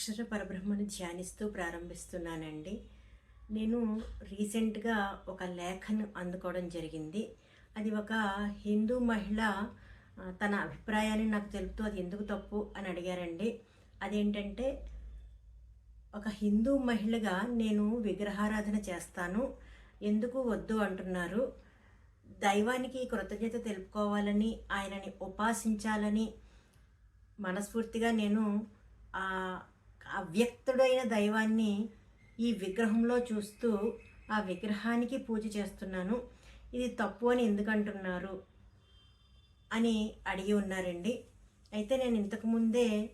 అక్షర పరబ్రహ్మను ధ్యానిస్తూ ప్రారంభిస్తున్నానండి. నేను రీసెంట్గా ఒక లేఖను అందుకోవడం జరిగింది. అది ఒక హిందూ మహిళ తన అభిప్రాయాన్ని నాకు తెలుపుతూ అది ఎందుకు తప్పు అని అడిగారండి. అదేంటంటే ఒక హిందూ మహిళగా నేను విగ్రహారాధన చేస్తాను ఎందుకు వద్దు అంటున్నారు. దైవానికి కృతజ్ఞత తెలుపుకోవాలని ఆయనని ఉపాసించాలని మనస్ఫూర్తిగా నేను అవ్యక్తుడైన దైవాన్ని ఈ విగ్రహంలో చూస్తూ ఆ విగ్రహానికి పూజ చేస్తున్నాను. ఇది తప్పు అని ఎందుకంటున్నారు? అని అడిగి ఉన్నారండి. అయితే నేను ఇంతకుముందే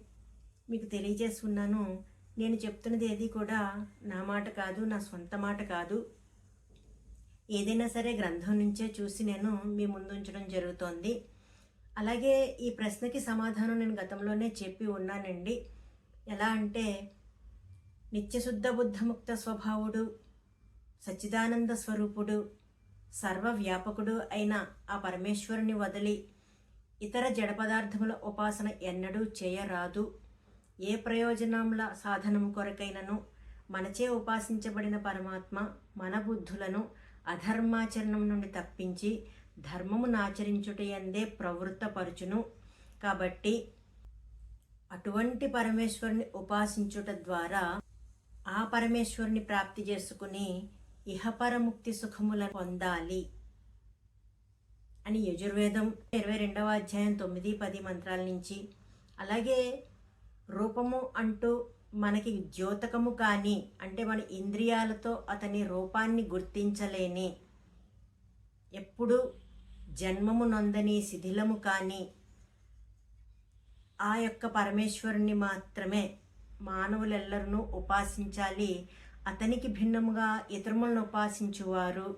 మీకు తెలియజేస్తున్నాను నేను చెప్తున్నది ఏది కూడా నా మాట కాదు నా సొంత మాట కాదు. ఏదైనా సరే గ్రంథం నుంచే చూసి నేను మీ ముందు ఉంచడం జరుగుతోంది. అలాగే ఈ ప్రశ్నకి సమాధానం నేను గతంలోనే చెప్పి ఉన్నానండి. ఎలా అంటే నిత్యశుద్ధ బుద్ధముక్త స్వభావుడు సచ్చిదానంద స్వరూపుడు సర్వవ్యాపకుడు అయిన ఆ పరమేశ్వరుని వదిలి ఇతర జడ పదార్థముల ఉపాసన ఎన్నడూ చేయరాదు. ఏ ప్రయోజనముల సాధనం కొరకైనను మనచే ఉపాసించబడిన పరమాత్మ మన బుద్ధులను అధర్మాచరణం నుండి తప్పించి ధర్మమును ఆచరించుటయందే ప్రవృత్తపరుచును. కాబట్టి అటువంటి పరమేశ్వరుని ఉపాసించుట ద్వారా ఆ పరమేశ్వరుని ప్రాప్తి చేసుకుని ఇహపరముక్తి సుఖములను పొందాలి అని యజుర్వేదం ఇరవై రెండవ అధ్యాయం తొమ్మిది పది మంత్రాల నుంచి. అలాగే రూపము అంటూ మనకి ద్యోతకము కానీ అంటే మన ఇంద్రియాలతో అతని రూపాన్ని గుర్తించలేని ఎప్పుడు జన్మము నొందని శిథిలము కానీ ఆ యొక్క పరమేశ్వరుని మాత్రమే మానవులెల్లరూ ఉపాసించాలి. అతనికి భిన్నముగా ఇతరులను ఉపాసించువారు.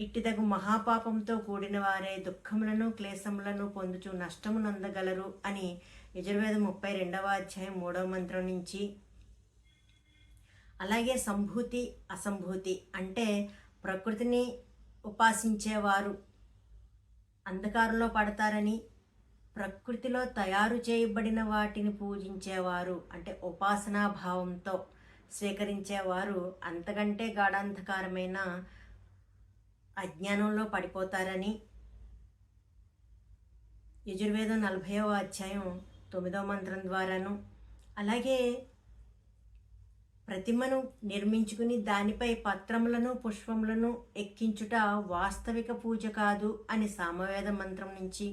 ఇట్టిదగు మహాపాపంతో కూడిన వారే దుఃఖములను క్లేశములను పొందుచు నష్టమునందగలరు అని యజుర్వేద ముప్పై రెండవ అధ్యాయం మూడవ మంత్రం నుంచి. అలాగే సంభూతి అసంభూతి అంటే ప్రకృతిని ఉపాసించేవారు. అంధకారంలో పడతారని ప్రకృతిలో తయారు చేయబడిన వాటిని పూజించేవారు అంటే ఉపాసనా భావంతో స్వీకరించేవారు అంతకంటే గాఢాంధకారమైన అజ్ఞానంలో పడిపోతారని యజుర్వేదం నలభైవ అధ్యాయం తొమ్మిదవ మంత్రం ద్వారాను. అలాగే ప్రతిమను నిర్మించుకుని దానిపై పత్రములను పుష్పములను ఎక్కించుట వాస్తవిక పూజ కాదు అని సామవేద మంత్రం నుంచి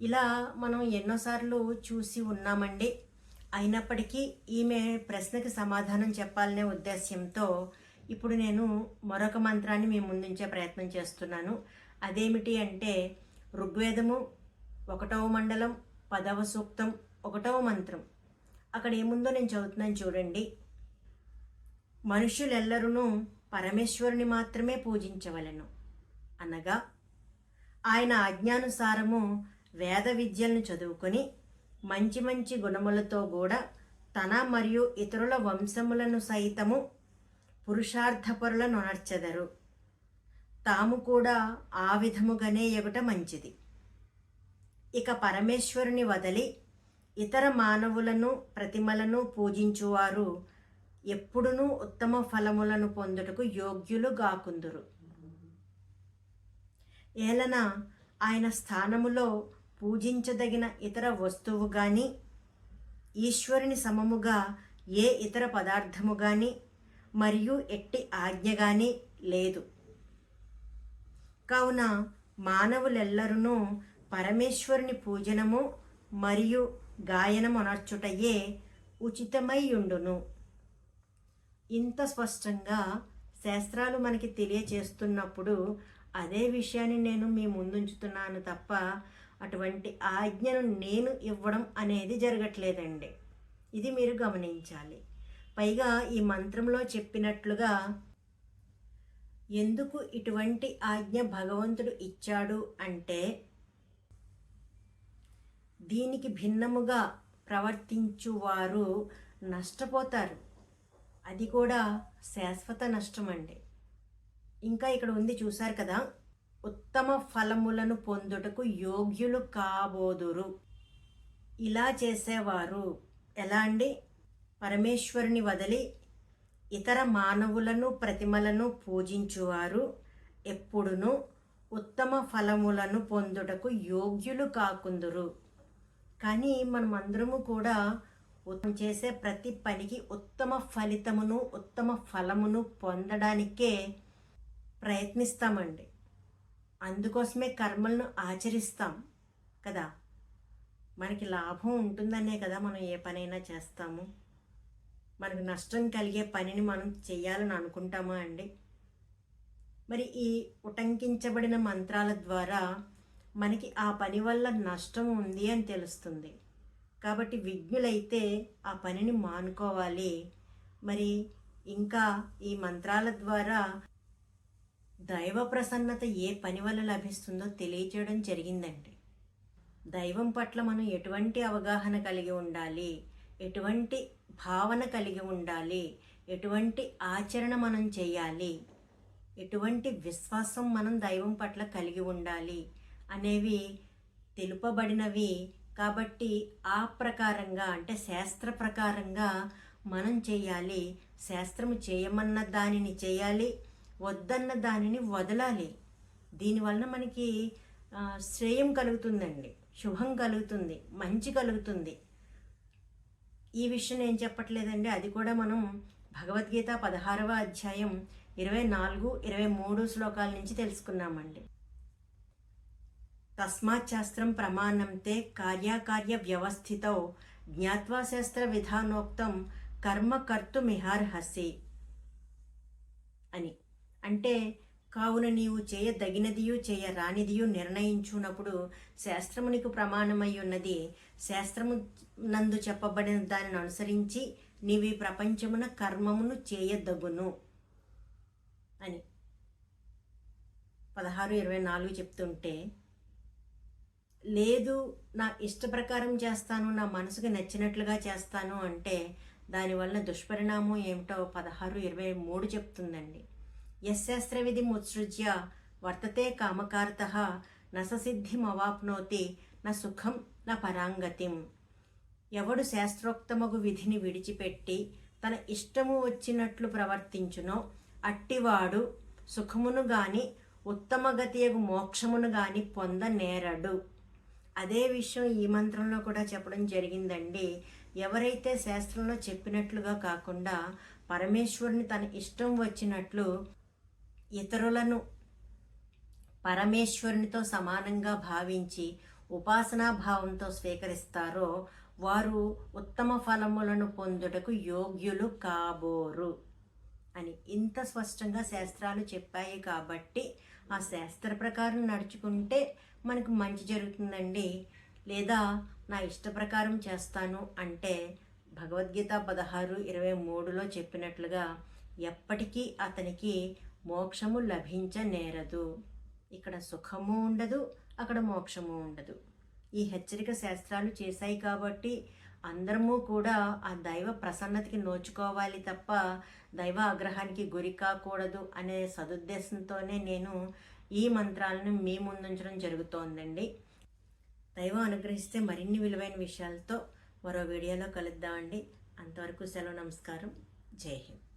ఇలా మనం ఎన్నోసార్లు చూసి ఉన్నామండి. అయినప్పటికీ ఈమె ప్రశ్నకి సమాధానం చెప్పాలనే ఉద్దేశ్యంతో ఇప్పుడు నేను మరొక మంత్రాన్ని మీ ముందుంచే ప్రయత్నం చేస్తున్నాను. అదేమిటి అంటే ఋగ్వేదము ఒకటవ మండలం పదవ సూక్తం ఒకటవ మంత్రం. అక్కడ ఏముందో నేను చదువుతున్నాను చూడండి. మనుషులెల్లరూ పరమేశ్వరుని మాత్రమే పూజించవలెను అనగా ఆయన ఆజ్ఞానుసారము వేద విద్యలను చదువుకొని మంచి మంచి గుణములతో కూడా తన మరియు ఇతరుల వంశములను సైతము పురుషార్థపరులను నడచెదరు తాము కూడా ఆ విధముగానే ఎగుట మంచిది. ఇక పరమేశ్వరుని వదలి ఇతర మానవులను ప్రతిమలను పూజించువారు ఎప్పుడునూ ఉత్తమ ఫలములను పొందుటకు యోగ్యులు గాకుందురు. ఏలన ఆయన స్థానములో పూజించదగిన ఇతర వస్తువు కానీ ఈశ్వరుని సమముగా ఏ ఇతర పదార్థము కానీ మరియు ఎట్టి ఆజ్ఞ కానీ లేదు. కావున మానవులెల్లరూ పరమేశ్వరుని పూజనము మరియు గాయనము అనర్చుటయే ఉచితమైయుండును ఇంత స్పష్టంగా శాస్త్రాలు మనకి తెలియచేస్తున్నప్పుడు అదే విషయాన్ని నేను మీ ముందుంచుతున్నాను తప్ప అటువంటి ఆజ్ఞను నేను ఇవ్వడం అనేది జరగట్లేదండి. ఇది మీరు గమనించాలి. పైగా ఈ మంత్రంలో చెప్పినట్లుగా ఎందుకు ఇటువంటి ఆజ్ఞ భగవంతుడు ఇచ్చాడు అంటే దీనికి భిన్నముగా ప్రవర్తించువారు నష్టపోతారు. అది కూడా శాశ్వత నష్టం అండి ఇంకా ఇక్కడ ఉంది చూశారు కదా ఉత్తమ ఫలములను పొందుటకు యోగ్యులు కాబోదురు. ఇలా చేసేవారు ఎలా అండి? పరమేశ్వరుని వదిలి ఇతర మానవులను ప్రతిమలను పూజించువారు ఎప్పుడునూ ఉత్తమ ఫలములను పొందుటకు యోగ్యులు కాకుందురు. కానీ మనం అందరము కూడా చేసే ప్రతి పనికి ఉత్తమ ఫలితమును ఉత్తమ ఫలమును పొందడానికే ప్రయత్నిస్తామండి. అందుకోసమే కర్మలను ఆచరిస్తాం కదా. మనకి లాభం ఉంటుందనే కదా మనం ఏ పనైనా చేస్తాము. మనకు నష్టం కలిగే పనిని మనం చేయాలని అనుకుంటామా అండి? మరి ఈ ఉటంకించబడిన మంత్రాల ద్వారా మనకి ఆ పని వల్ల నష్టం ఉంది అని తెలుస్తుంది. కాబట్టి విజ్ఞులైతే ఆ పనిని మానుకోవాలి. మరి ఇంకా ఈ మంత్రాల ద్వారా దైవ ప్రసన్నత ఏ పని వల్ల లభిస్తుందో తెలియచేయడం జరిగిందండి. దైవం పట్ల మనం ఎటువంటి అవగాహన కలిగి ఉండాలి? ఎటువంటి భావన కలిగి ఉండాలి? ఎటువంటి ఆచరణ మనం చేయాలి? ఎటువంటి విశ్వాసం మనం దైవం పట్ల కలిగి ఉండాలి? అనేవి తెలుపబడినవి కాబట్టి ఆ ప్రకారంగా అంటే శాస్త్ర ప్రకారంగా మనం చేయాలి. శాస్త్రము చేయమన్న దానిని చేయాలి. వద్దన్న దానిని వదలాలి. దీనివలన మనకి శ్రేయం కలుగుతుందండి. శుభం కలుగుతుంది. మంచి కలుగుతుంది. ఈ విషయం నేను చెప్పట్లేదండి. అది కూడా మనం భగవద్గీత పదహారవ అధ్యాయం ఇరవై నాలుగు ఇరవై మూడు శ్లోకాల నుంచి తెలుసుకున్నామండి. తస్మాత్ శాస్త్రం ప్రమాణంతే కార్యకార్య వ్యవస్థితో జ్ఞాత్వా శాస్త్ర విధానోక్తం కర్మ కర్తుమిహార్హసి అని. అంటే కావున నీవు చేయదగినదియు చేయరానిదియు నిర్ణయించున్నప్పుడు శాస్త్రమునికి ప్రమాణమై ఉన్నది. శాస్త్రము నందు చెప్పబడిన దానిని అనుసరించి నీవి ప్రపంచమున కర్మమును చేయదగును అని. పదహారు ఇరవై నాలుగు చెప్తుంటే లేదు నా ఇష్ట ప్రకారం చేస్తాను నా మనసుకు నచ్చినట్లుగా చేస్తాను అంటే దానివల్ల దుష్పరిణామం ఏమిటో పదహారు ఇరవై మూడు చెప్తుందండి. యశాస్త్ర విధి వర్తతే కామకార్త నససిద్ధిమవాప్నోతి నా సుఖం నా పరాంగతిం. ఎవడు శాస్త్రోక్తమగు విధిని విడిచిపెట్టి తన ఇష్టము వచ్చినట్లు ప్రవర్తించునో అట్టివాడు సుఖమును గాని ఉత్తమగతియగు మోక్షమును గాని పొందనేరడు అదే విషయం ఈ మంత్రంలో కూడా చెప్పడం జరిగిందండి. ఎవరైతే శాస్త్రంలో చెప్పినట్లుగా కాకుండా పరమేశ్వరుని తన ఇష్టం వచ్చినట్లు ఇతరులను పరమేశ్వరునితో సమానంగా భావించి ఉపాసనా భావంతో స్వీకరిస్తారో వారు ఉత్తమ ఫలములను పొందుటకు యోగ్యులు కాబోరు అని ఇంత స్పష్టంగా శాస్త్రాలు చెప్పాయి కాబట్టి ఆ శాస్త్ర ప్రకారం నడుచుకుంటే మనకు మంచి జరుగుతుందండి. లేదా నా ఇష్ట ప్రకారం చేస్తాను అంటే భగవద్గీత పదహారు ఇరవై మూడులో చెప్పినట్లుగా ఎప్పటికీ అతనికి మోక్షము లభించనేరదు. ఇక్కడ సుఖము ఉండదు అక్కడ మోక్షము ఉండదు. ఈ హెచ్చరిక శాస్త్రాలు చేశాయి కాబట్టి అందరము కూడా ఆ దైవ ప్రసన్నతకి నోచుకోవాలి తప్ప దైవ ఆగ్రహానికి గురి కాకూడదు అనే సదుద్దేశంతోనే నేను ఈ మంత్రాలను మీ ముందుంచడం జరుగుతోందండి. దైవం అనుగ్రహిస్తే మరిన్ని విలువైన విషయాలతో మరో వీడియోలో కలుద్దామండి. అంతవరకు సెలవు నమస్కారం. జై హింద్.